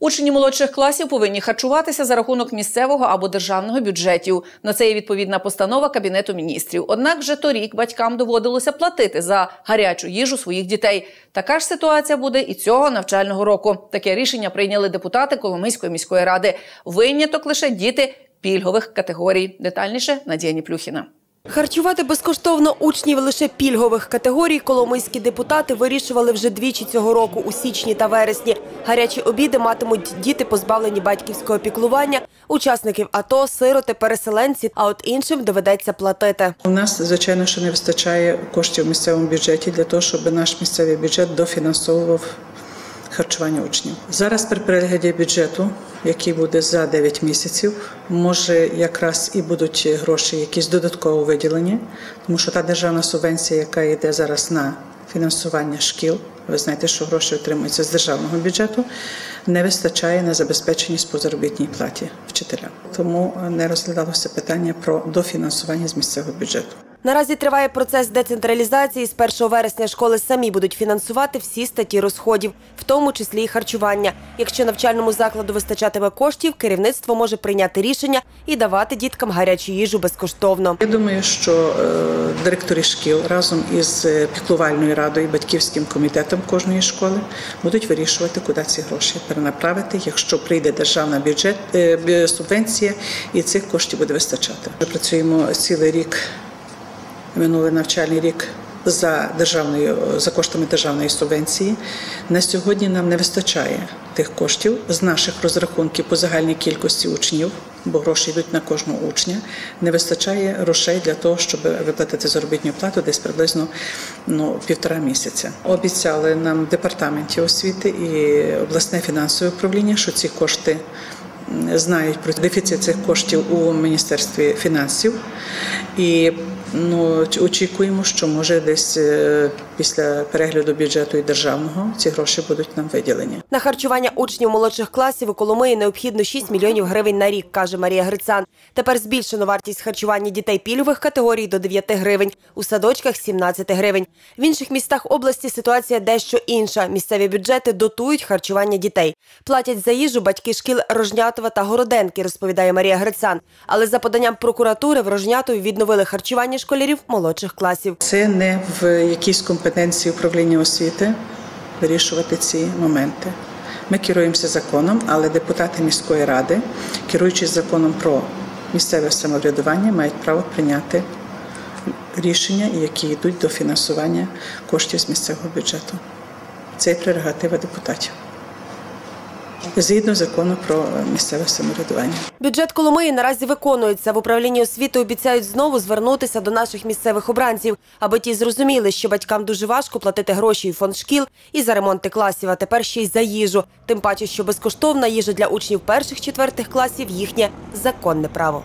Учні молодших класів повинні харчуватися за рахунок місцевого або державного бюджетів. На це є відповідна постанова Кабінету міністрів. Однак вже торік батькам доводилося платити за гарячу їжу своїх дітей. Така ж ситуація буде і цього навчального року. Таке рішення прийняли депутати Коломийської міської ради. Виняток лише діти пільгових категорій. Детальніше Надія Ніплюхіна. Харчувати безкоштовно учнів лише пільгових категорій коломийські депутати вирішували вже двічі цього року у січні та вересні. Гарячі обіди матимуть діти, позбавлені батьківського піклування, учасників АТО, сироти, переселенці, а от іншим доведеться платити. У нас звичайно що не вистачає коштів в місцевому бюджеті для того, щоб наш місцевий бюджет дофінансовував харчування учнів. Зараз при перегляді бюджету, який буде за 9 місяців, може якраз і будуть гроші якісь додатково виділені, тому що та державна субвенція, яка йде зараз на фінансування шкіл, ви знаєте, що гроші отримуються з державного бюджету, не вистачає на забезпеченість по заробітній платі вчителям. Тому не розглядалося питання про дофінансування з місцевого бюджету. Наразі триває процес децентралізації. З 1 вересня школи самі будуть фінансувати всі статті розходів, в тому числі і харчування. Якщо навчальному закладу вистачатиме коштів, керівництво може прийняти рішення і давати діткам гарячу їжу безкоштовно. Я думаю, що е, директори шкіл разом із е, піклувальною радою і батьківським комітетом кожної школи будуть вирішувати, куди ці гроші перенаправити, якщо прийде державна бюджет е, субвенція, і цих коштів буде вистачати. Ми працюємо цілий рік минулий навчальний рік за державною за коштами державної субвенції. На сьогодні нам не вистачає тих коштів з наших розрахунків по загальній кількості учнів, бо гроші йдуть на кожного учня. Не вистачає грошей для того, щоб виплатити заробітну плату десь приблизно ну, півтора місяця. Обіцяли нам департаменті освіти і обласне фінансове управління, що ці кошти. Знають про дефіцит цих коштів у міністерстві фінансів, і Ну очікуємо, що може десь е, після перегляду бюджету і державного ці гроші будуть нам виділені. На харчування учнів молодших класів у Коломиї необхідно 6 мільйонів гривень на рік, каже Марія Грицан. Тепер збільшено вартість харчування дітей пільгових категорій до 9 гривень, у садочках 17 гривень. В інших містах області ситуація дещо інша. Місцеві бюджети дотують харчування дітей. Платять за їжу батьки шкіл Рожнятова та Городенки, розповідає Марія Грицан. Але за поданням прокуратури в Рожнятові відновили харчування школярів молодших класів. Це не в якійсь компетенції управління освіти вирішувати ці моменти. Ми керуємося законом, але депутати міської ради, керуючись законом про місцеве самоврядування, мають право прийняти рішення, які йдуть до фінансування коштів з місцевого бюджету. Це прерогатива депутатів згідно закону про місцеве самоврядування. Бюджет Коломиї наразі виконується. В управлінні освіти обіцяють знову звернутися до наших місцевих обранців, аби ті зрозуміли, що батькам дуже важко платити гроші і фонд шкіл і за ремонти класів, а тепер ще й за їжу. Тим паче, що безкоштовна їжа для учнів перших четвертих класів їхнє законне право.